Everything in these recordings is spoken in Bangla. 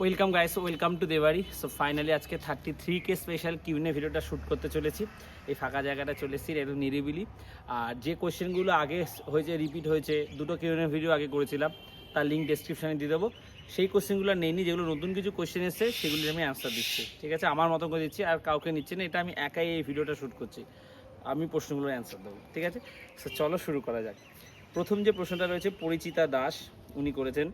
Welcome guys, welcome to দেবাড়ি so finally আজকে থার্টি থ্রি কে স্পেশাল কিউনে ভিডিওটা শ্যুট করতে চলেছি। এই ফাঁকা জায়গাটা চলে এসেছি একদম নিরিবিলি। আর যে কোয়েশ্চেনগুলো আগে হয়েছে রিপিট হয়েছে, দুটো কিউনের ভিডিও আগে করেছিলাম, তার লিঙ্ক ডেসক্রিপশানে দিয়ে দেবো। সেই কোশ্চেনগুলো নেইনি, যেগুলো নতুন কিছু কোশ্চেন এসছে, সেগুলির আমি অ্যান্সার দিচ্ছি। ঠিক আছে? আমার মতো করে দিচ্ছি, আর কাউকে নিচ্ছে না, এটা আমি একাই এই ভিডিওটা শ্যুট করছি। আমি প্রশ্নগুলোর অ্যান্সার দেবো। ঠিক আছে? সো চলো শুরু করা যাক। প্রথম যে প্রশ্নটা রয়েছে, পরিচিতা দাস, উনি করেছেন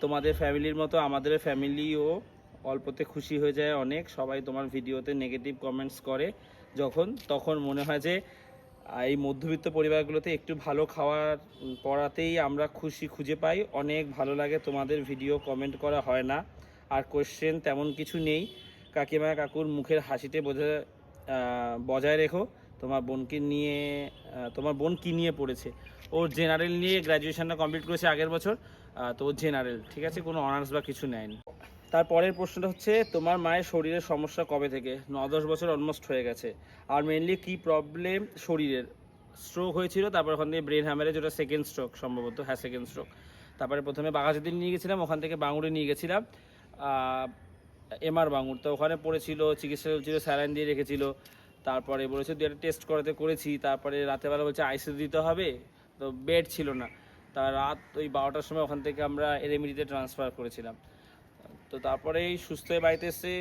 তোমাদের ফ্যামিলির মতো আমাদের ফ্যামিলিও অল্পতে খুশি হয়ে যায় অনেক। সবাই তোমার ভিডিওতে নেগেটিভ কমেন্টস করে। যখন, তখন মনে হয় যে এই মধ্যবিত্ত পরিবারগুলোতে একটু ভালো খাওয়ার পড়াতেই আমরা খুশি খুঁজে পাই। অনেক ভালো লাগে তোমাদের ভিডিও কমেন্ট করা, হয় না। আর কোশ্চেন তেমন কিছু নেই। কাকিমা কাকুর মুখের হাসিতে বোঝা বজায় রেখো, তোমার বোনকে নিয়ে তোমার বোন কি নিয়ে পড়েছে? ও জেনারেল নিয়ে গ্র্যাজুয়েশনটা কমপ্লিট করেছে আগের বছর। তো জেনারেল ঠিক আছে? কোনো অনার্স বা কিছু নেয়নি। তারপরের প্রশ্নটা হচ্ছে, তোমার মায়ের শরীরের সমস্যা কবে থেকে? ন দশ বছর অলমোস্ট হয়ে গেছে। আর মেনলি কি প্রবলেম শরীরের? স্ট্রোক হয়েছিল, তারপর ওখান থেকে ব্রেন হ্যামারেজ ওটা সেকেন্ড স্ট্রোক সম্ভবত হ্যাঁ সেকেন্ড স্ট্রোক তারপরে প্রথমে বাঘাযতীন নিয়ে গেছিলাম, ওখান থেকে বাঙুরে নিয়ে গেছিলাম। এমআর বাঙুর, তো ওখানে পড়েছিল, চিকিৎসা চলছিল স্যালাইন দিয়ে রেখেছিল। তারপরে বলেছে দু একটা টেস্ট করাতে করেছি। তারপরে রাতেবেলা বলছে আইসিউ দিতে হবে। তো বেড ছিল না। তা রাত ওই বারোটার সময় ওখান থেকে আমরা এলএমিডিতে ট্রান্সফার করেছিলাম। তো তারপরে এই সুস্থ হয়ে বাড়িতে এসে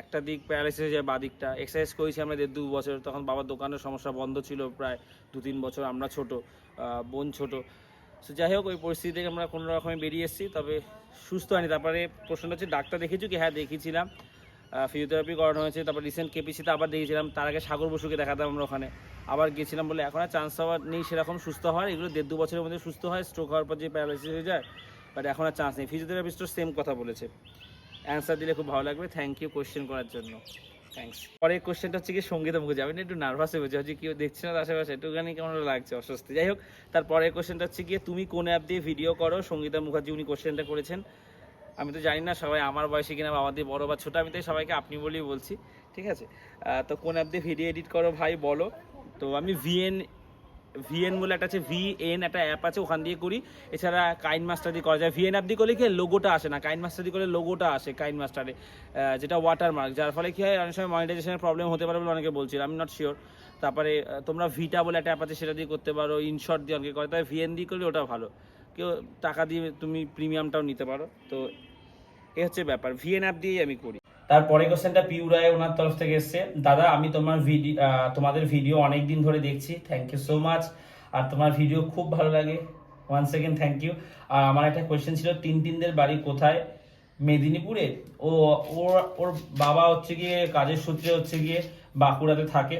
একটা দিক প্যারালাইসিস হয়ে যায় বা দিকটা এক্সারসাইজ করেছি আমরা দেড় দু বছর। তখন বাবার দোকানের সমস্যা বন্ধ ছিল প্রায় দু তিন বছর। আমরা ছোট বোন ছোট। সো যাই হোক, ওই পরিস্থিতি থেকে আমরা কোনো রকমে বেরিয়ে এসেছি, তবে সুস্থ হয়নি। তারপরে প্রশ্নটা হচ্ছে, ডাক্তার দেখেছ কি? হ্যাঁ দেখিয়েছিলাম। ফিজিওথেরাপি করানো হয়েছে, তারপর রিসেন্ট কেপিসিতে আবার দেখিয়েছিলাম, তার আগে সাগর বসুকে দেখাতাম আমরা ওখানে। আবার গেছিলাম বলে এখন আর চান্স হওয়ার নেই, সেরকম সুস্থ হওয়ার এগুলো দেড় দু বছরের মধ্যে সুস্থ হয় স্ট্রোক হওয়ার পর যে প্যারালাইসিস হয়ে যায় বাট এখন আর চান্স নেই। ফিজিওথেরাপিস্টও সেম কথা বলেছে। অ্যান্সার দিলে খুব ভালো লাগবে থ্যাংক ইউ কোয়েশ্চেন করার জন্য। থ্যাঙ্কস পরের কোয়েশ্চেনটা হচ্ছে কি সঙ্গীতা মুখে যাবেন একটু নার্ভাস হয়ে হচ্ছে কেউ দেখছে না আশেপাশে, একটুখানি কেমন লাগছে, অস্বস্তি। যাই হোক তারপরের কোয়েশ্চেনটা হচ্ছে গিয়ে, তুমি কোন অ্যাপ দিয়ে ভিডিও করো? সঙ্গীতা মুখার্জি, উনি কোয়েশ্চেনটা করেছেন। আমি তো জানি না সবাই আমার বয়সে কিনা বাবা দিয়ে বড় বা ছোট, আমি তাই সবাইকে আপনি বলেই বলছি, ঠিক আছে? তো কোন অ্যাপ দিয়ে ভিডিও এডিট করো ভাই, বলো। তো আমি ভিএন ভিএন বলে একটা আছে ভিএন একটা অ্যাপ আছে, ওখান দিয়ে করি। এছাড়া কাইন মাস্টার দিয়ে করা যায়। ভিএন অ্যাপ দিয়ে করলে কি লোগোটা আসে না। কাইন মাস্টার দিয়ে করলে লোগোটা আসে কাইন মাস্টারে যেটা ওয়াটারমার্ক যার ফলে কি হয়, অনেক সময় মনিটাইজেশনের প্রবলেম হতে পারে বলে অনেকে বলছিল আমি নট শিওর তারপরে তোমরা ভিটা বলে একটা অ্যাপ আছে, সেটা দিয়ে করতে পারো ইনশর্ট দিয়ে অনেকে করে। তাই ভিএন দিয়ে করলে ওটা ভালো। কেউ টাকা দিয়ে তুমি প্রিমিয়ামটাও নিতে পারো। তো এ হচ্ছে ব্যাপার ভিএন অ্যাপ দিয়েই আমি করি। তারপরে কোশ্চেনটা পিউ রায় ওনার তরফ থেকে এসছে। দাদা, আমি তোমার ভিডিও তোমাদের ভিডিও অনেক দিন ধরে দেখছি। থ্যাংক ইউ সো মাচ আর তোমার ভিডিও খুব ভালো লাগে। ওয়ান সেকেন্ড থ্যাংক ইউ আর আমার একটা কোয়েশ্চেন ছিল তিন তিনদের বাড়ি কোথায়? মেদিনীপুরে? ও, ওর ওর বাবা হচ্ছে গিয়ে, কাজের সূত্রে হচ্ছে গিয়ে বাঁকুড়াতে থাকে।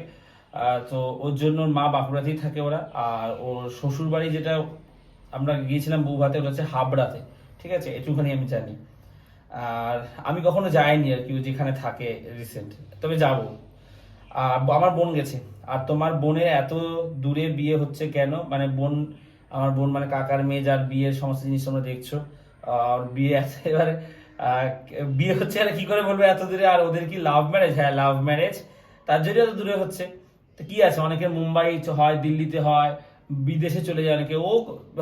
তো ওর জন্য ওর মা বাঁকুড়াতেই থাকে ওরা। আর ওর শ্বশুর বাড়ি যেটা আমরা গিয়েছিলাম বৌভাতে, ওটা হচ্ছে হাবড়াতে। ঠিক আছে? একটুখানি আমি জানি। আর আমি কখনো যাইনি আর কি যেখানে থাকে রিসেন্ট তবে যাব। আর আমার বোন গেছে। আর তোমার বোনের এত দূরে বিয়ে হচ্ছে কেন? মানে বোন, আমার বোন মানে কাকার মেয়ে, যার বিয়ের সমস্ত জিনিস তোমরা দেখছ। আর বিয়ে এবারে বিয়ে হচ্ছে আর কি করে বলবে এত দূরে? আর ওদের কি লাভ ম্যারেজ হ্যাঁ লাভ ম্যারেজ তার জন্য এত দূরে হচ্ছে। তো কি আছে? অনেকের মুম্বাই হয়, দিল্লিতে হয়। বিদেশে চলে যায় অনেকে ও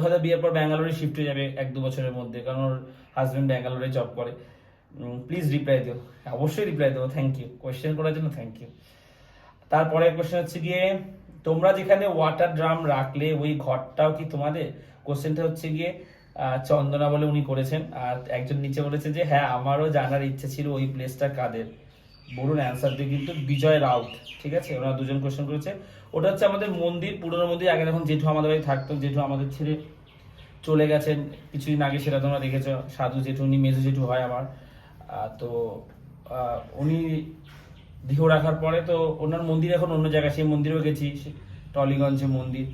হয়তো বিয়ের পর ব্যাঙ্গালোরে শিফট হয়ে যাবে এক দু বছরের মধ্যে, কারণ ওর হাজব্যান্ড ব্যাঙ্গালোরে জব করে। প্লিজ রিপ্লাই দিও। অবশ্যই রিপ্লাই দেবো থ্যাংক ইউ কোয়েশ্চেন করার জন্য থ্যাংক ইউ তারপরে কোয়েশ্চেন হচ্ছে গিয়ে, তোমরা যেখানে ওয়াটার ড্রাম রাখলে, ওই ঘরটাও কি তোমাদের? কোশ্চেনটা হচ্ছে গিয়ে চন্দনা বলে উনি করেছেন, আর একজন নিচে বলেছে যে হ্যাঁ আমারও জানার ইচ্ছে ছিল ওই প্লেসটা কাদের? বলুন দিয়ে কিন্তু বিজয় রাউত, ঠিক আছে? ওরা দুজন কোয়েশ্চেন করেছে। ওটা হচ্ছে আমাদের মন্দির, পুরনো মন্দির। আগে যখন জেঠু আমাদের বাড়ি থাকতো, জেঠু আমাদের ছেড়ে চলে গেছেন। কিছুদিন আগে সেটা তোমরা দেখেছ, সাধু জেঠু, উনি মেজু জেঠু হয় আমার। তো উনি দেহ রাখার পরে তো ওনার মন্দির এখন অন্য জায়গায়, সেই মন্দিরেও গেছি টলিগঞ্জে মন্দির।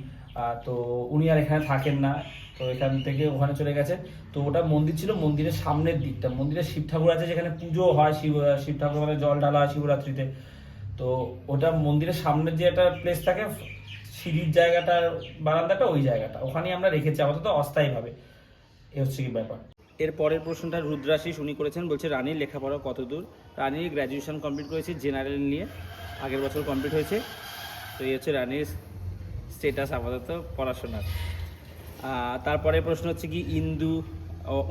তো উনি আর এখানে থাকেন না। তো এখান থেকে ওখানে চলে গেছে। তো ওটা মন্দির ছিল মন্দিরের সামনের দিকটা। মন্দিরে শিব ঠাকুর আছে যেখানে পুজো হয় শিব শিব ঠাকুর মানে জল ঢালা হয় শিবরাত্রিতে। তো ওটা মন্দিরের সামনের যে একটা প্লেস থাকে, সিঁড়ির জায়গাটা, বারান্দাটা ওই জায়গাটা। ওখানেই আমরা রেখেছি আপাতত অস্থায়ীভাবে। এ হচ্ছে কি ব্যাপার। এর পরের প্রশ্নটা রুদ্রাশিস উনি করেছেন, বলছে, রানীর লেখাপড়া কত দূর রানীর গ্র্যাজুয়েশন কমপ্লিট করেছে জেনারেল নিয়ে। আগের বছর কমপ্লিট হয়েছে। তো এই হচ্ছে রানীর স্টেটাস আপাতত পড়াশোনার। তারপরে প্রশ্ন হচ্ছে কি, ইন্দু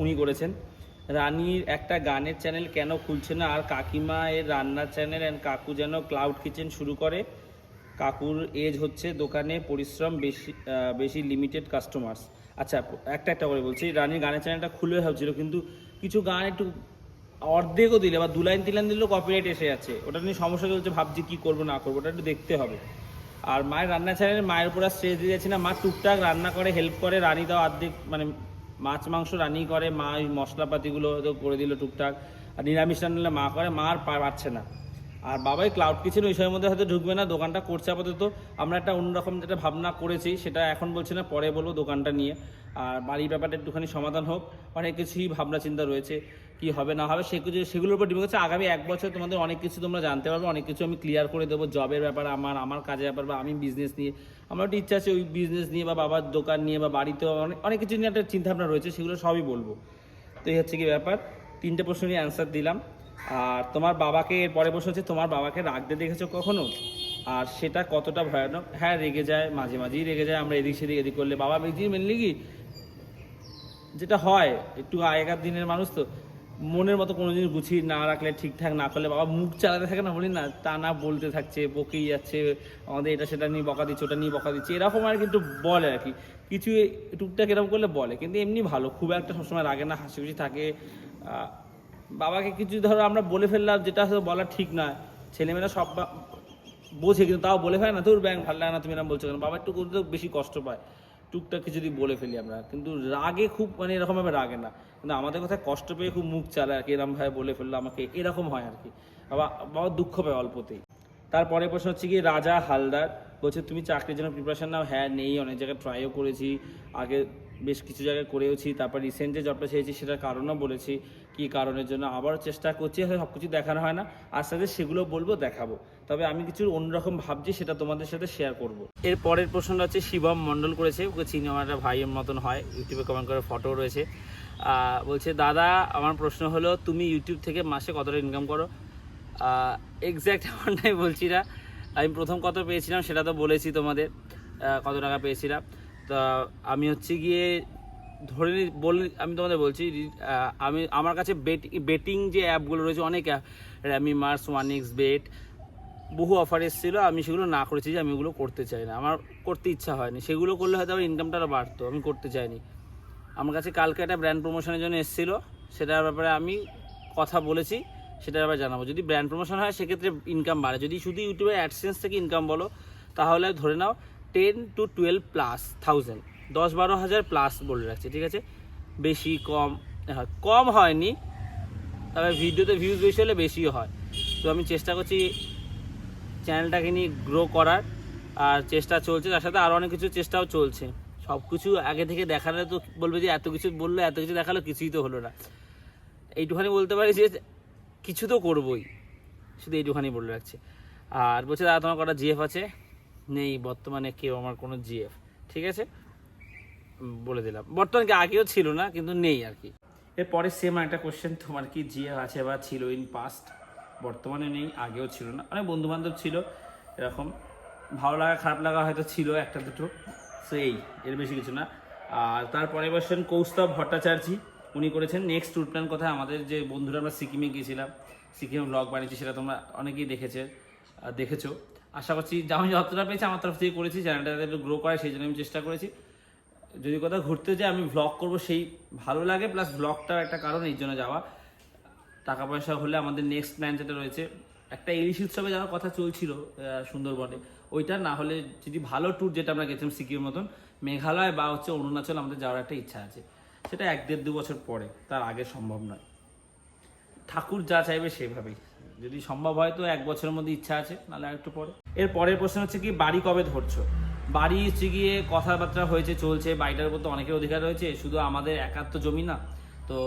উনি করেছেন। রানীর একটা গানের চ্যানেল কেন খুলছে না, আর কাকিমা এর রান্নার চ্যানেল অ্যান্ড কাকু যেন ক্লাউড কিচেন শুরু করে। কাকুর এজ হচ্ছে দোকানে পরিশ্রম বেশি বেশি লিমিটেড কাস্টমার্স আচ্ছা একটা একটা করে বলছি, রানীর গানের চ্যানেলটা খুলে ভাবছিল, কিন্তু কিছু গান একটু অর্ধেকও দিলে বা দু লাইন তিন লাইন দিলেও কপিরাইট এসে যাচ্ছে। ওটা নিয়ে সমস্যা চলছে, ভাবছি কী করব না করব, ওটা একটু দেখতে হবে। আর মায়ের রান্না চ্যানেলে মায়ের আর স্ট্রেস দিয়ে যাচ্ছি না। মা টুকটাক রান্না করে হেল্প করে রানি দাও অর্ধেক মানে মাছ, মাংস রানি করে, মা ওই মশলাপাতিগুলো তো করে দিল টুকটাক। আর নিরামিষ রান্নালে মা করে, মা আর পারছে না। আর বাবাই ক্লাউড কিচেন ওই সময়ের মধ্যে হয়তো ঢুকবে না, দোকানটা করছে আপাতত। আমরা একটা অন্যরকম যেটা ভাবনা করেছি, সেটা এখন বলছি না, পরে বলব দোকানটা নিয়ে। আর বাড়ির ব্যাপারটা একটুখানি সমাধান হোক, অনেক কিছুই ভাবনা চিন্তা রয়েছে। কি হবে না হবে সেগুলো সেগুলোর উপর ডিপেন্ড করছে। আগামী এক বছর তোমাদের অনেক কিছু তোমরা জানতে পারবে, অনেক কিছু আমি ক্লিয়ার করে দেবো। জবের ব্যাপার, আমার আমার কাজের ব্যাপার বা আমি বিজনেস নিয়ে। আমার একটা ইচ্ছা আছে ওই বিজনেস নিয়ে বা বাবার দোকান নিয়ে বা বাড়িতেও অনেক কিছু নিয়ে একটা চিন্তাভাবনা রয়েছে, সেগুলো সবই বলব। তো এই হচ্ছে কি ব্যাপার, তিনটে প্রশ্ন নিয়ে অ্যান্সার দিলাম। আর তোমার বাবাকে এর পরে বসে হচ্ছে, তোমার বাবাকে রাগতে দেখেছ কখনো? আর সেটা কতটা ভয়ানক? হ্যাঁ রেগে যায়, মাঝে মাঝেই রেগে যায়, আমরা এদিক সেদিক এদিক করলে বাবা বেশি মেনলি কি? যেটা হয়, একটু আগেকার দিনের মানুষ তো মনের মতো কোনো জিনিস গুছিয়ে না রাখলে, ঠিকঠাক না করলে, বাবা মুখ চালাতে থাকে না, বলি না, তা না বলতে থাকছে, বকেই যাচ্ছে, আমাদের এটা সেটা নিয়ে বকা দিচ্ছে, ওটা নিয়ে বকা দিচ্ছে, এরকম আর কিন্তু বলে আর কি। কিছু টুকটাক এরকম করলে বলে, কিন্তু এমনি ভালো, খুব একটা সবসময় রাগে না, হাসি খুশি থাকে। বাবাকে কিছু ধরো আমরা বলে ফেললাম, যেটা বলা ঠিক নয়। ছেলেমেয়েরা সব বোঝে, কিন্তু তাও বলে ফেলে না, তোর ব্যাংক ভালো লাগে না, তুমি এরকম বলছো কেন? বাবা একটু করতে বেশি কষ্ট পায়। টুকটাক যদি বলে ফেলি আমরা, কিন্তু রাগে খুব মানে এরকম ভাবে রাগে না। কিন্তু আমাদের কথায় কষ্ট পেয়ে খুব মুখ চালায় আর কি এরকম ভাবে বলে ফেলল আমাকে, এরকম হয় আর কি। বাবা বাবা দুঃখ পায় অল্পতেই। তারপরে প্রশ্ন হচ্ছে কি, রাজা হালদার বলছে, তুমি চাকরির জন্য প্রিপারেশান নাও? হ্যাঁ নেই, অনেক জায়গায় ট্রাইও করেছি, আগে বেশ কিছু জায়গায় করেওছি, তারপর রিসেন্ট যে জবটা চেয়েছি সেটার কারণও বলেছি। কি কারণের জন্য আবারও চেষ্টা করছি সব কিছু দেখানো হয় না। আর সাথে সেগুলো বলব, দেখাবো। তবে আমি কিছু অন্যরকম ভাবছি, সেটা তোমাদের সাথে শেয়ার করব। এর পরের প্রশ্নটা হচ্ছে, শিবম মণ্ডল করেছে, ওকে চিনি আমার একটা ভাইয়ের মতন হয় ইউটিউবে কমেন্ট করে ফটো রয়েছে। বলছে, দাদা, আমার প্রশ্ন হলো, তুমি ইউটিউব থেকে মাসে কতটা ইনকাম করো? এক্স্যাক্ট আমারটাই বলছি না। আমি প্রথম কত পেয়েছিলাম, সেটা তো বলেছি তোমাদের কত টাকা পেয়েছিলাম। তা আমি হচ্ছে গিয়ে ধরে বল আমি তোমাদের বলছি আমি, আমার কাছে বেট বেটিং যে অ্যাপগুলো রয়েছে, অনেক অ্যাপ র্যামি মার্স ওয়ান এক্স বেট বহু অফার এসেছিল, আমি সেগুলো না করেছি যে আমি ওগুলো করতে চাই না। আমার করতে ইচ্ছা হয়নি। সেগুলো করলে হয়তো আমার ইনকামটা আরও বাড়তো, আমি করতে চাইনি। আমার কাছে কালকে একটা ব্র্যান্ড প্রমোশনের জন্য এসেছিল, সেটার ব্যাপারে আমি কথা বলেছি, সেটার ব্যাপারে জানাব। যদি ব্র্যান্ড প্রমোশন হয়, সেক্ষেত্রে ইনকাম বাড়ে। যদি শুধু ইউটিউবে অ্যাডসেন্স থেকে ইনকাম বলো, তাহলে ধরে নাও ten to twelve plus thousand দশ বারো হাজার প্লাস বলে রাখছে, ঠিক আছে? বেশি, কম হ্যাঁ কম হয়নি, তবে ভিডিওতে ভিউজ বেশি হলে বেশিও হয়। তো আমি চেষ্টা করছি চ্যানেলটাকে নিয়ে গ্রো করার, আর চেষ্টা চলছে, তার সাথে আরও অনেক কিছু চেষ্টাও চলছে। সব কিছু আগে থেকে দেখালে তো বলবে যে এত কিছু বলল, এত কিছু দেখাল, কিছুই তো হলো না। এইটুখানি বলতে পারি যে কিছু তো করবোই, শুধু এইটুখানি বলে রাখছে। আর বলছে, দাদা, তোমার কটা জিএফ আছে? নেই, বর্তমানে কেউ আমার কোনো জিএফ ঠিক আছে? বলে দিলাম। বর্তমানে কি আগেও ছিল না, কিন্তু নেই আর কি। এরপরে সেম একটা কোশ্চেন তোমার কি জিএফ আছে বা ছিল ইন পাস্ট বর্তমানে নেই, আগেও ছিল না। অনেক বন্ধু বান্ধব ছিল, এরকম। ভালো লাগা, খারাপ লাগা হয়তো ছিল একটা, দুটো। সো এই, এর বেশি কিছু না। আর তারপরে বসেন কৌস্তব ভট্টাচার্য, উনি করেছেন নেক্সট ট্যুর প্ল্যান কথা আমাদের যে বন্ধুরা আমরা সিকিমে গিয়েছিলাম, সিকিমে ব্লগ বানিয়েছি, সেটা তোমরা অনেকেই দেখেছে দেখেছ। আশা করছি আমি যতটা পেয়েছি আমার তরফ থেকে করেছি চ্যানেলটা একটু গ্রো করে, সেই জন্য আমি চেষ্টা করেছি। যদি কোথাও ঘুরতে যাই, আমি ভ্লগ করব, সেই ভালো লাগে প্লাস ভ্লগটাও একটা কারণ এই জন্য যাওয়া। টাকা পয়সা হলে আমাদের নেক্সট প্ল্যান যেটা রয়েছে, একটা ইলিশ উৎসবে যাওয়ার কথা চলছিল সুন্দরবনে। ওইটা না হলে যদি ভালো ট্যুর যেটা আমরা গেছিলাম সিকিমের মতন, মেঘালয় বা হচ্ছে অরুণাচল আমাদের যাওয়ার একটা ইচ্ছা আছে। সেটা এক দেড় দু বছর পরে, তার আগে সম্ভব নয়। ঠাকুর যা চাইবে সেভাবেই। যদি সম্ভব হয় তো এক বছরের মধ্যে ইচ্ছা আছে, নাহলে একটু পরে। এর পরের প্রশ্ন হচ্ছে কি, বাড়ি কবে ধরছো? বাড়ি হচ্ছে গিয়ে কথাবার্তা হয়েছে, চলছে, বাড়িটার উপর তো অনেকের অধিকার রয়েছে, শুধু আমাদের একার তো জমি না। তো,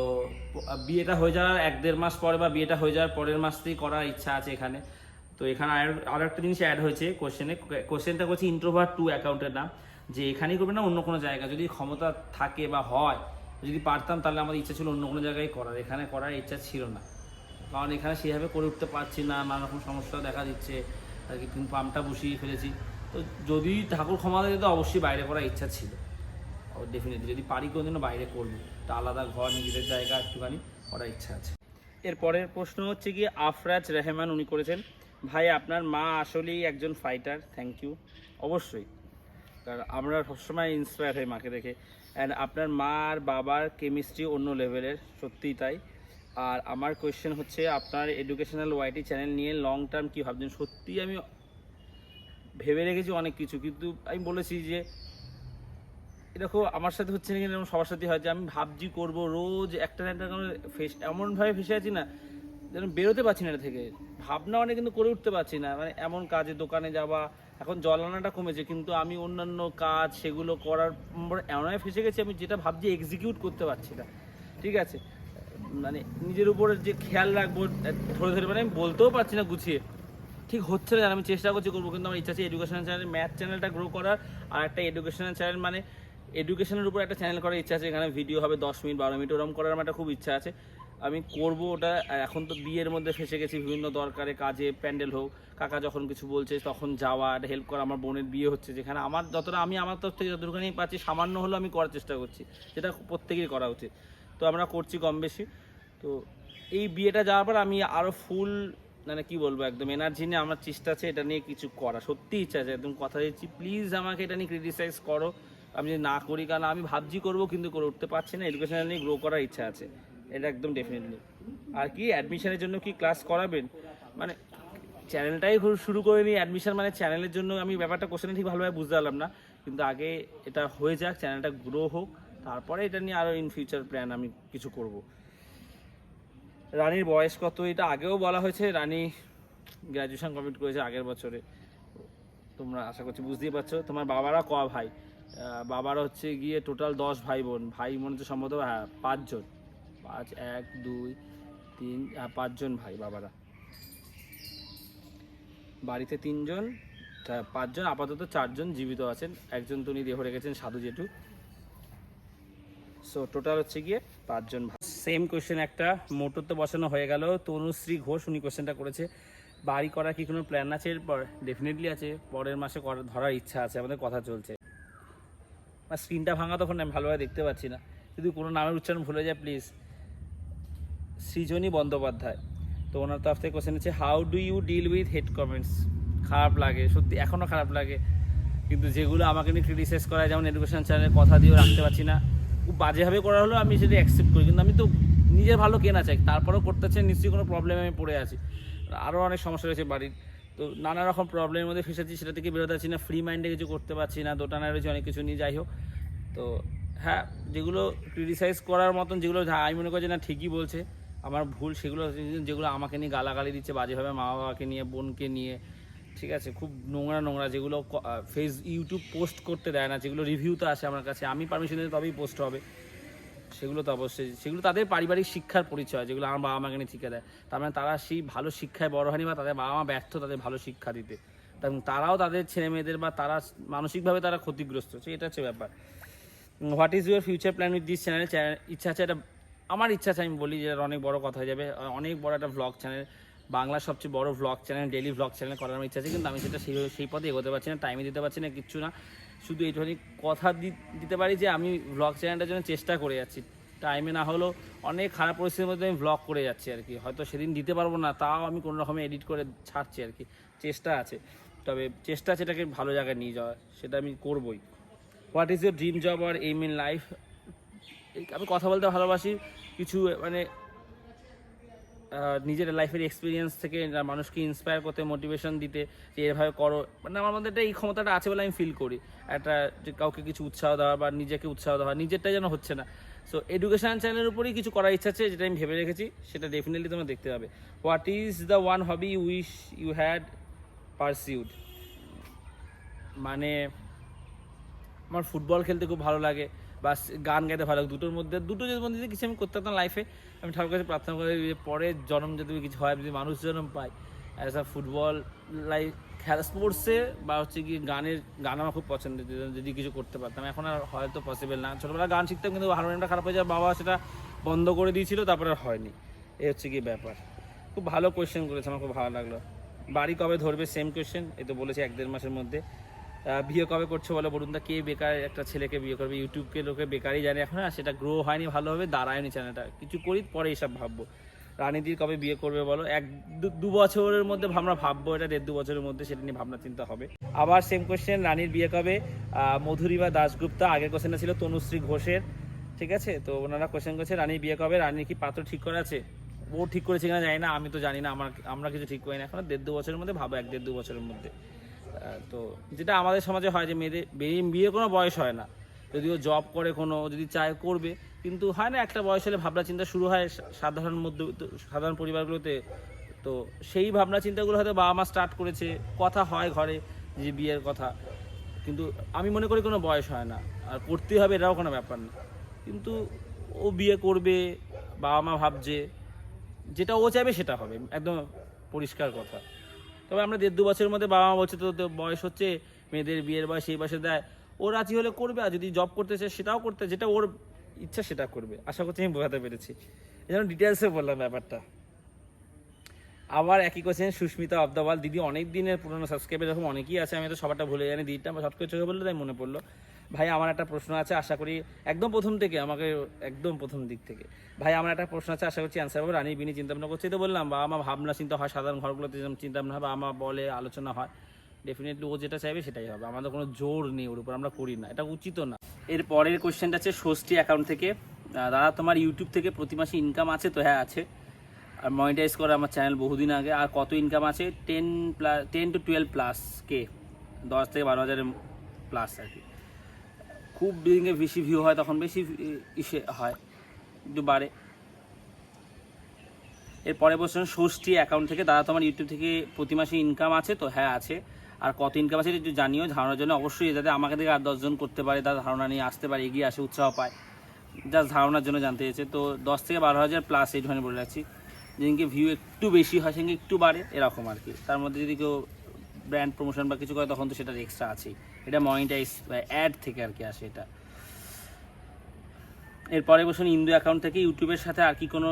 বিয়েটা হয়ে যাওয়ার এক দেড় মাস পরে বা বিয়েটা হয়ে যাওয়ার পরের মাস থেকেই করার ইচ্ছা আছে এখানে। তো এখানে আর একটা জিনিস অ্যাড হয়েছে কোশ্চেনে কোশ্চেনটা করছে ইন্ট্রোভার টু অ্যাকাউন্টের নাম। যে এখানেই করবে না, অন্য কোনো জায়গা যদি ক্ষমতা থাকে বা হয়, যদি পারতাম, তাহলে আমার ইচ্ছা ছিল অন্য কোনো জায়গায় করার। এখানে করার ইচ্ছা ছিল না। কারণ এখানে সেভাবে করে উঠতে পারছি না নানা রকম সমস্যা দেখা দিচ্ছে। আর কি পাম্পটা বসিয়ে ফেলেছি। তো যদি ঠাকুর ক্ষমতা দিত অবশ্যই বাইরে করার ইচ্ছা ছিল। ডেফিনেটলি যদি পারি কোনোদিনও বাইরে করব। একটা আলাদা ঘর, নিজেদের জায়গা একটুখানি করার ইচ্ছা আছে। এর পরের প্রশ্ন হচ্ছে কি আফরাজ রেহমান উনি করেছেন, ভাই, আপনার মা আসলেই একজন ফাইটার থ্যাংক ইউ অবশ্যই। কারণ আমরা সবসময় ইন্সপায়ার হই মাকে দেখে। অ্যান্ড আপনার মা আর বাবার কেমিস্ট্রি অন্য লেভেলের সত্যিই তাই। আর আমার কোয়েশ্চেন হচ্ছে, আপনার এডুকেশনাল ওয়াইটি চ্যানেল নিয়ে লং টার্ম কী ভাবছেন? সত্যি আমি ভেবে রেখেছি অনেক কিছু, কিন্তু আমি বলেছি যে এরকম আমার সাথে হচ্ছে না কিন্তু সবার সাথে হয় যে, আমি ভাবছি করব রোজ একটা না একটা ফেস এমনভাবে ফেসে আছি না, যেন বেরোতে পারছি না এটা থেকে। ভাবনা অনেক কিন্তু করে উঠতে পারছি না মানে এমন কাজে, দোকানে যাওয়া, এখন জল আনাটা কমেছে, কিন্তু আমি অন্যান্য কাজ সেগুলো করার এমনভাবে ফেসে গেছি, আমি যেটা ভাবছি এক্সিকিউট করতে পারছি না। ঠিক আছে? মানে নিজের উপরে যে খেয়াল রাখব ধরে ধরে মানে আমি বলতেও পারছি না গুছিয়ে। ঠিক হচ্ছে না, আমি চেষ্টা করছি করব, কিন্তু আমার ইচ্ছা আছে এডুকেশনাল চ্যানেল ম্যাথ চ্যানেলটা গ্রো করার, আর একটা এডুকেশনাল চ্যানেল মানে এডুকেশনের উপর একটা চ্যানেল করার ইচ্ছা আছে, এখানে ভিডিও হবে দশ মিনিট, বারো মিনিট, ওরম করার আমার একটা খুব ইচ্ছা আছে। আমি করব ওটা এখন তো বিয়ের মধ্যে ফেসে গেছি বিভিন্ন দরকারে, কাজে প্যান্ডেল হোক, কাকা যখন কিছু বলছে তখন যাওয়া হেল্প করা, আমার বোনের বিয়ে হচ্ছে যেখানে, আমার যতটা, আমি আমার তরফ থেকে যতটুকুনি পাচ্ছি, সামান্য হলেও আমি করার চেষ্টা করছি যেটা প্রত্যেকেরই করা উচিত। তো আমরা করছি কম বেশি। তো এই বিয়েটা যাওয়ার পর আমি আরও ফুল মানে কি বলব, একদম এনার্জি নিয়ে আমার চেষ্টা আছে এটা নিয়ে কিছু করা। সত্যি ইচ্ছা আছে, একদম কথা দিচ্ছি। প্লিজ আমাকে এটা নিয়ে ক্রিটিসাইজ করো। আমি যদি না করি, কারণ আমি ভাবছি করব, কিন্তু করে উঠতে পারছি না। এডুকেশনাল নিয়ে গ্রো করার ইচ্ছা আছে। এটা একদম ডেফিনেটলি আর কি অ্যাডমিশনের জন্য কি ক্লাস করাবেন? মানে চ্যানেলটাই শুরু করে নিই অ্যাডমিশন মানে চ্যানেলের জন্য আমি ব্যাপারটা কোশ্চেনে ঠিক ভালোভাবে বুঝতে পারলাম না। কিন্তু আগে এটা হয়ে যাক চ্যানেলটা গ্রো হোক। তারপরে এটা নিয়ে আরও ইন ফিউচার প্ল্যান আমি কিছু করব। রানীর বয়স কত? এটা আগেও বলা হয়েছে রানী গ্র্যাজুয়েশন কমপ্লিট করেছে আগের বছরে। তোমরা আশা করছি বুঝতেই পারছ। তোমার বাবারা ক ভাই? বাবারা হচ্ছে গিয়ে টোটাল দশ ভাই বোন। ভাই মনে হচ্ছে সম্ভবত হ্যাঁ পাঁচজন। পাঁচ এক দুই তিন হ্যাঁ, পাঁচজন ভাই বাবারা। বাড়িতে তিনজন পাঁচজন আপাতত চারজন জীবিত আছেন। একজন তো উনি দেহ রেখেছেন সাধু জেঠু। সো টোটাল হচ্ছে গিয়ে পাঁচজন সেম কোয়েশ্চেন একটা। মোটর তো বসানো হয়ে গেল। তনুশ্রী ঘোষ উনি কোয়েশ্চেনটা করেছে। বাড়ি করার কি কোনো প্ল্যান আছে? এরপর ডেফিনেটলি আছে। পরের মাসে ধরার ইচ্ছা আছে। আমাদের কথা চলছে। আর স্ক্রিনটা ভাঙা তখন আমি ভালোভাবে দেখতে পাচ্ছি না। যদি কোনো নামের উচ্চারণ ভুলে যায় প্লিজ সৃজনী বন্দ্যোপাধ্যায়। তো ওনার তরফ থেকে কোশ্চেন হচ্ছে how do you deal with hate comments খারাপ লাগে। সত্যি এখনও খারাপ লাগে। কিন্তু যেগুলো আমাকে নিয়ে ক্রিটিসাইজ করা যেমন এডুকেশন চ্যানেলে কথা দিয়েও রাখতে পারছি না। বাজেভাবে করা হলেও আমি সেটা অ্যাকসেপ্ট করি। কিন্তু আমি তো নিজের ভালো কেনা চাই, তারপরেও করতে চাই, নিশ্চয়ই কোনো প্রবলেমে আমি পড়ে আছি। আরও অনেক সমস্যা রয়েছে বাড়ির। তো নানা রকম প্রবলেমের মধ্যে ফেসেছি, সেটা থেকে বেরোতে পারছি না ফ্রি মাইন্ডে কিছু করতে পারছি না, দোটানায় রয়েছে অনেক কিছু নিয়ে, যাই হোক। তো হ্যাঁ যেগুলো ক্রিটিসাইজ করার মতন, যেগুলো আমি মনে করি যে না, ঠিকই বলছে। আমার ভুল, সেগুলো যেগুলো আমাকে নিয়ে গালাগালি দিচ্ছে, বাজেভাবে মা বাবাকে নিয়ে, বোনকে নিয়ে ঠিক আছে, খুব নোংরা নোংরা যেগুলো ফেস ইউটিউব পোস্ট করতে দেয় না, যেগুলো রিভিউতে আসে আমার কাছে, আমি পারমিশন দিলে তবেই পোস্ট হবে। সেগুলো তো অবশ্যই, সেগুলো তাদের পারিবারিক শিক্ষার পরিচয়, যেগুলো আমার বাবা মাকে নিয়ে শিখে দেয়। তার মানে তারা সেই ভালো শিক্ষায় বড় হয়নি বা তাদের বাবা মা ব্যর্থ তাদের ভালো শিক্ষা দিতে। তারাও তাদের ছেলে মেয়েদের বা তারা মানসিকভাবে তারা ক্ষতিগ্রস্ত সে এটা হচ্ছে ব্যাপার। What is your future plan with this channel ইচ্ছা আছে এটা আমার ইচ্ছা আছে, আমি বলি যে অনেক বড় কথা হয়ে যাবে। অনেক বড় একটা ভ্লগ চ্যানেল বাংলার সবচেয়ে বড় vlog channel daily vlog channel করার ইচ্ছা আছে, কিন্তু আমি সেটা সেই সেই পথে এগোতে পারছি না টাইমে দিতে পারছি না, কিচ্ছু না। শুধু এইটুখানি কথা দিতে পারি যে আমি ভ্লগ চ্যানেলটার জন্য চেষ্টা করে যাচ্ছি। টাইমে না হলেও অনেক খারাপ পরিস্থিতির মধ্যে আমি ব্লগ করে যাচ্ছি আর কি। হয়তো সেদিন দিতে পারব না, তাও আমি কোনো রকমে এডিট করে ছাড়ছি আর কি। চেষ্টা আছে, তবে চেষ্টা আছে এটাকে ভালো জায়গায় নিয়ে যাওয়া সেটা আমি করবই। What is your dream job R aim in life আমি কথা বলতে ভালোবাসি, কিছু মানে নিজের লাইফের এক্সপিরিয়েন্স থেকে মানুষকে ইন্সপায়ার করতে মোটিভেশন দিতে, যে এভাবে করো। মানে আমার মধ্যে এই ক্ষমতাটা আছে বলে আমি ফিল করি। একটা যে কাউকে কিছু উৎসাহ দেওয়া বা নিজেকে উৎসাহ দেওয়া নিজেরটা যেন হচ্ছে না। সো এডুকেশন চ্যানেলের উপরেই কিছু করার ইচ্ছা আছে, যেটা আমি ভেবে রেখেছি, সেটা ডেফিনেটলি তোমরা দেখতে পাবে। What is the one hobby wish you had pursued মানে আমার ফুটবল খেলতে খুব ভালো লাগে বা গান গাইতে ভালো লাগে। দুটোর মধ্যে, দুটো যদি মধ্যে কিছু আমি করতে পারতাম লাইফে আমি ঠাকুর কাছে প্রার্থনা করি যে পরে জন্ম যদি কিছু হয়, যদি মানুষ জন্ম পাই অ্যাজ আ ফুটবল লাইক খেলা স্পোর্টসে বা হচ্ছে কি গানের, গান আমার খুব পছন্দের, যদি- কিছু করতে পারতাম। এখন আর হয়তো পসিবল না। ছোটোবেলা গান শিখতাম, কিন্তু হারমোনিয়ামটা খারাপ হয়ে যায় বাবা সেটা বন্ধ করে দিয়েছিল, তারপরে আর হয়নি। এ হচ্ছে কি ব্যাপার। খুব ভালো কোয়েশ্চেন করেছে, আমার খুব ভালো লাগল। বাড়ি কবে ধরবে? সেম কোয়েশ্চেন এই তো বলেছি এক দেড় মাসের মধ্যে। বিয়ে কবে করছ বলো বলুন দা কে বেকার একটা ছেলেকে বিয়ে করবে? ইউটিউবকে লোকে বেকারই জানে এখন, আর সেটা গ্রো হয়নি ভালোভাবে দাঁড়ায়নি চ্যানেলটা। কিছু করি, পরে এইসব ভাববো। রানীদির কবে বিয়ে করবে বলো? এক দু- বছরের মধ্যে আমরা ভাববো, এটা দেড় দু বছরের মধ্যে, সেটা নিয়ে ভাবনা চিন্তা হবে। আবার সেম কোশ্চেন রানীর বিয়ে কবে? মধুরিমা দাশগুপ্তা, আগের কোশ্চেনটা ছিল তনুশ্রী ঘোষের, ঠিক আছে? তো ওনারা কোশ্চেন করছে, রানীর বিয়ে কবে? রানীর কি পাত্র ঠিক করা আছে? ও ঠিক করেছে কিনা জানি না, আমি তো জানি না, আমার, আমরা কিছু ঠিক করি না এখন, দেড় দু বছরের মধ্যে, ভাবো এক দেড় দু বছরের মধ্যে। তো যেটা আমাদের সমাজে হয় যে মেয়েদের বিয়ে বিয়ে কোনো বয়স হয় না। যদিও জব করে কোনো, যদি চায় করবে। কিন্তু হয় না, একটা বয়স হলে ভাবনা চিন্তা শুরু হয় সাধারণ মধ্য সাধারণ পরিবারগুলোতে। তো সেই ভাবনা চিন্তাগুলো হয়তো বাবা মা স্টার্ট করেছে। কথা হয় ঘরে যে বিয়ের কথা। কিন্তু আমি মনে করি কোনো বয়স হয় না। আর করতেই হবে এটাও কোনো ব্যাপার না। কিন্তু ও বিয়ে করবে, বাবা মা ভাবছে, যেটা ও চাইবে সেটা হবে। একদম পরিষ্কার কথা। তবে আমরা দেড় দু বছরের মধ্যে বাবা মা বলছে তো বয়স হচ্ছে, মেয়েদের বিয়ের বয়স এই বয়সে দেয়। ও রাজি হলে করবে, আর যদি জব করতে চায় সেটাও করতে, যেটা ওর ইচ্ছা সেটা করবে। আশা করছি আমি বোঝাতে পেরেছি। এই জন্য ডিটেলসে বললাম ব্যাপারটা। আবার একই কোয়েশ্চেন সুস্মিতা অবদাওয়াল, দিদি অনেক দিনের পুরনো সাবস্ক্রাইবার এরকম অনেকেই আছে, আমি তো সবারটা ভুলে জানি দিদিটা আমার করে চোখে বললে তাই মনে পড়ল। ভাই, আমার একটা প্রশ্ন আছে, আশা করি একদম প্রথম থেকে, আমাকে একদম প্রথম দিক থেকে। ভাই, আমার একটা প্রশ্ন আছে, আশা করছি অ্যান্সার পাবো রানী বিনি চিন্তা ভাবনা করছি তো বললাম বা আমার ভাবনা চিন্তা হয়, সাধারণ ঘরগুলোতে যেরকম চিন্তা ভাবনা হয় বা আমার বলে, আলোচনা হয় ডেফিনেটলি ও যেটা চাইবে সেটাই হবে। আমাদের কোনো জোর নেই ওর উপর, আমরা করি না, এটা উচিত না। এর পরের কোশ্চেনটা আছে, ষষ্ঠী অ্যাকাউন্ট থেকে। দাদা, তোমার ইউটিউব থেকে প্রতি মাসে ইনকাম আছে তো? হ্যাঁ আছে। আর মনিটাইজ করে আমার চ্যানেল বহুদিন আগে। আর কত ইনকাম আছে? Ten plus ten to twelve plus কে দশ থেকে বারো হাজারের প্লাস আর কি। খুব দিনে বেশি ভিউ হয়, তখন বেশি ইসে হয়, একটু বাড়ে। এর পরে বলছেন ষষ্ঠী অ্যাকাউন্ট থেকে, দাদা তোমার ইউটিউব থেকে প্রতি মাসে ইনকাম আছে তো হ্যাঁ আছে। আর কত ইনকাম আছে একটু জানিও, ধারণার জন্য অবশ্যই যাতে আমাকে থেকে আর দশজন করতে পারে, তার ধারণা নিয়ে আসতে পারে, এগিয়ে আসে, উৎসাহ পায়। জাস্ট ধারণার জন্য জানতে চেয়েছে। তো দশ থেকে বারো হাজার প্লাস এইটুখানি বলে রাখছি। যেদিনকে ভিউ একটু বেশি হয়, সেদিনকে একটু বাড়ে, এরকম আর কি। তার মধ্যে যদি কেউ ব্র্যান্ড প্রমোশন বা কিছু করে, তখন তো সেটার এক্সট্রা আছেই। এটা মনিটাইজ বা অ্যাড থেকে আর কি আসে এটা। এরপরে বসুন ইন্দু অ্যাকাউন্ট থেকে ইউটিউবের সাথে আর কি কোনো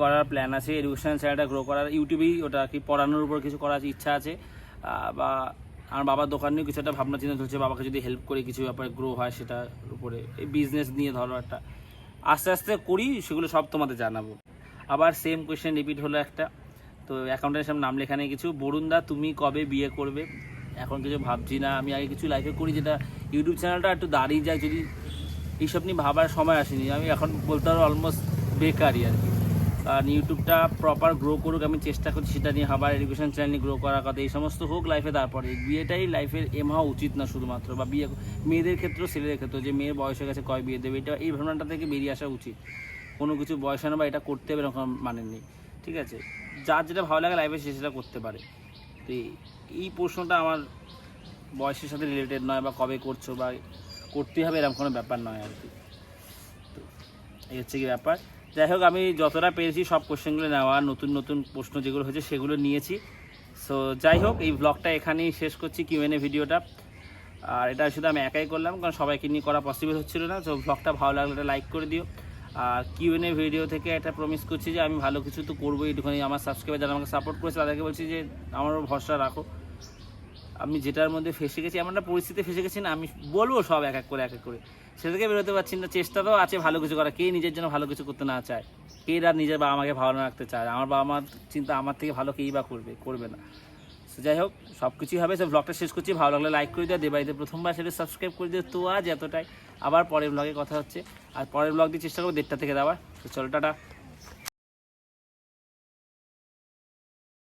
করার প্ল্যান আছে? এডুকেশন চ্যানেলটা গ্রো করার ইউটিউবেই ওটা আর কি পড়ানোর উপর কিছু করার ইচ্ছা আছে? বা আমার বাবার দোকান নিয়েও কিছু একটা ভাবনা চিন্তা চলছে, বাবাকে যদি হেল্প করে, কিছু ব্যাপারে গ্রো হয় সেটার উপরে। এই বিজনেস নিয়ে ধরো একটা। আস্তে আস্তে করি, সেগুলো সব তোমাদের জানাব। আবার সেম কোয়েশ্চেন রিপিট হলো একটা। তো অ্যাকাউন্টের সব নাম লেখা নেই কিছু। বরুণদা, তুমি কবে বিয়ে করবে? এখন কিছু ভাবছি না। আমি আগে কিছু লাইফে করি যেটা ইউটিউব চ্যানেলটা একটু দাঁড়িয়ে যায়, যদি এইসব নিয়ে ভাবার সময় আসেনি। আমি এখন বলতে পারব অলমোস্ট বেকারই আর কি। কারণ ইউটিউবটা প্রপার গ্রো করুক, আমি চেষ্টা করছি সেটা নিয়ে আবার এডুকেশন চ্যানেল নিয়ে গ্রো করার কথা। এই সমস্ত হোক লাইফে তারপরে বিয়েটাই লাইফের এম হওয়া উচিত না শুধুমাত্র। বা বিয়ে মেয়েদের ক্ষেত্রেও, ছেলেদের ক্ষেত্রেও, যে মেয়ের বয়স হয়ে গেছে, কয় বিয়ে দেবে, এটা এই ভাবনাটা থেকে বেরিয়ে আসা উচিত। কোনো কিছু বয়স না বা এটা করতে হবে, এরকম মানে নেই। ঠিক আছে? যার যেটা ভালো লাগে লাইফে সে সেটা করতে পারে। তো এই- প্রশ্নটা আমার বয়সের সাথে রিলেটেড নয় বা কবে করছ বা করতে হবে এরকম কোনো ব্যাপার নয় আর কি। তো এই হচ্ছে কি ব্যাপার। যাই হোক, আমি যতটা পেরেছি সব কোশ্চেনগুলো নেওয়া, নতুন নতুন প্রশ্ন যেগুলো হয়েছে সেগুলো নিয়েছি। সো যাই হোক, এই ব্লগটা এখানেই শেষ করছি কিউএনএ ভিডিওটা। আর এটা শুধু আমি একাই করলাম, কারণ সবাইকে নিয়ে করা পসিবল হচ্ছিল না। তো ব্লগটা ভালো লাগলে একটা লাইক করে দিও। কিউএনএ ভিডিও থেকে একটা প্রমিস করছি যে আমি ভালো কিছু তো করব একটুখানি। আমার সাবস্ক্রাইবার যারা আমাকে সাপোর্ট করেছে, তাদেরকে বলছি যে আমারও ভরসা রাখো। আমি যেটার মধ্যে ফেসে গেছি এমন একটা পরিস্থিতি ফেসে গেছি না, আমি বলব সব এক এক করে, এক এক করে। সে থেকে বেরোতে পারছি না, চেষ্টা তো আছে ভালো কিছু করা কে নিজের জন্য ভালো কিছু করতে না চায়? কে আর নিজের বাবা মাকে ভালো রাখতে চায়? আমার বাবা মার চিন্তা আমার থেকে ভালো কেই বা করবে করবে না। So, যাই হোক সব কিছুই হবে। সে ব্লগটা শেষ করছি। ভালো লাগলে লাইক করে দিও। দেবাইতে প্রথমবার সেটা সাবস্ক্রাইব করে দিয়ে তো আজ এতটাই। আবার পরের ব্লগে কথা হচ্ছে। আর পরের ব্লগ দিয়ে চেষ্টা করব দেড়টা থেকে দেওয়ার। তো চলো টাটা।